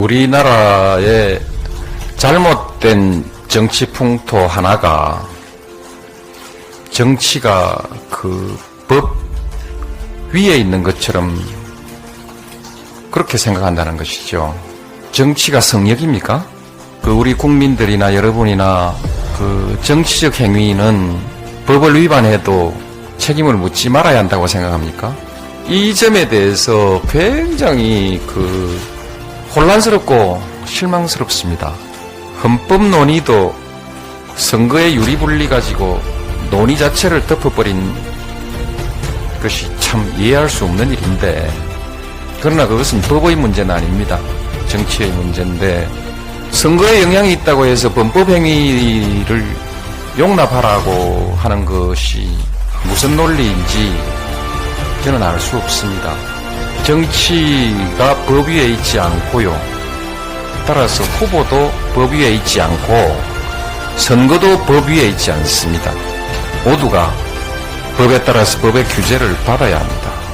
우리나라의 잘못된 정치 풍토 하나가 정치가 그 법 위에 있는 것처럼 그렇게 생각한다는 것이죠. 정치가 성역입니까? 그 우리 국민들이나 여러분이나 그 정치적 행위는 법을 위반해도 책임을 묻지 말아야 한다고 생각합니까? 이 점에 대해서 굉장히 그 혼란스럽고 실망스럽습니다. 헌법 논의도 선거의 유리분리 가지고 논의 자체를 덮어버린 것이 참 이해할 수 없는 일인데 그러나 그것은 법의 문제는 아닙니다. 정치의 문제인데 선거에 영향이 있다고 해서 범법행위를 용납하라고 하는 것이 무슨 논리인지 저는 알 수 없습니다. 정치가 법 위에 있지 않고요. 따라서 후보도 법 위에 있지 않고 선거도 법 위에 있지 않습니다. 모두가 법에 따라서 법의 규제를 받아야 합니다.